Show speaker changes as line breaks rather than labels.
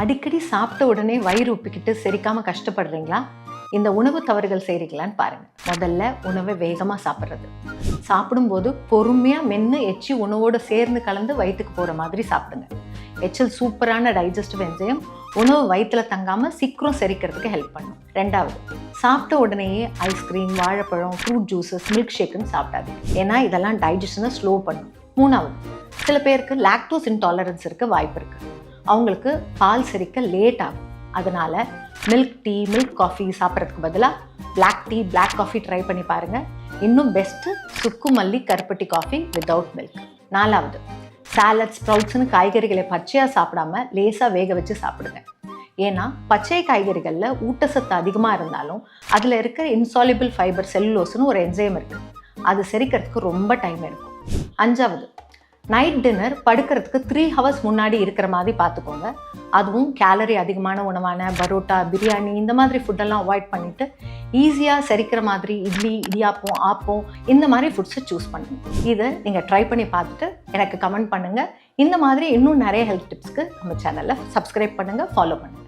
அடிக்கடி சாப்பிட்ட உடனே வயிறு உப்பிக்கிட்டு செரிக்காம கஷ்டப்படுறீங்களா? இந்த உணவு தவறுகள் செய்கிறீங்களான்னு பாருங்க. முதல்ல உணவை வேகமாக சாப்பிட்றது. சாப்பிடும்போது பொறுமையாக மென்று எச்சி உணவோடு சேர்ந்து கலந்து வயிற்றுக்கு போகிற மாதிரி சாப்பிடுங்க. எச்சல் சூப்பரான டைஜஸ்டிவ் என்ஜைம் உணவு வயிற்றுல தங்காமல் சீக்கிரம் செரிக்கிறதுக்கு ஹெல்ப் பண்ணும். ரெண்டாவது சாப்பிட்ட உடனேயே ஐஸ்கிரீம் வாழைப்பழம் ஃப்ரூட் ஜூஸஸ் மில்க் ஷேக்குன்னு சாப்பிடாது ஏன்னா இதெல்லாம் டைஜஷனை ஸ்லோ பண்ணும். மூணாவது சில பேருக்கு லாக்டோஸ் இன்டாலரன்ஸ் இருக்க வாய்ப்பு இருக்குது அவங்களுக்கு பால் செரிக்க லேட் ஆகும். அதனால் மில்க் டீ மில்க் காஃபி சாப்பிட்றதுக்கு பதிலாக black tea black coffee try பண்ணி பாருங்கள் இன்னும் பெஸ்ட்டு சுக்கு மல்லி கருப்பட்டி காஃபி வித்தவுட் மில்க் நாலாவது சாலட் ஸ்ப்ரவுட்ஸ்னு காய்கறிகளை பச்சையாக சாப்பிடாம லேசாக வேக வச்சு சாப்பிடுங்க. ஏன்னா பச்சை காய்கறிகளில் ஊட்டச்சத்து அதிகமாக இருந்தாலும் அதில் இருக்கிற இன்சாலிபிள் ஃபைபர் செல்லுலோஸ்னு ஒரு என்சைம் இருக்குது அது செரிக்கிறதுக்கு ரொம்ப டைம் எடுக்கும். அஞ்சாவது நைட் டின்னர் படுக்கிறதுக்கு த்ரீ ஹவர்ஸ் முன்னாடி இருக்கிற மாதிரி பார்த்துக்கோங்க. அதுவும் கேலரி அதிகமான உணவான பரோட்டா பிரியாணி இந்த மாதிரி ஃபுட்டெல்லாம் அவாய்ட் பண்ணிவிட்டு ஈஸியாக செரிக்கிற மாதிரி இட்லி இடியாப்பம் ஆப்பம் இந்த மாதிரி ஃபுட்ஸை சூஸ் பண்ணுங்கள் இதை நீங்கள் ட்ரை பண்ணி பார்த்துட்டு எனக்கு கமெண்ட் பண்ணுங்கள் இந்த மாதிரி இன்னும் நிறைய ஹெல்த் டிப்ஸ்க்கு நம்ம சேனலில் சப்ஸ்கிரைப் பண்ணுங்கள் ஃபாலோ பண்ணுங்கள்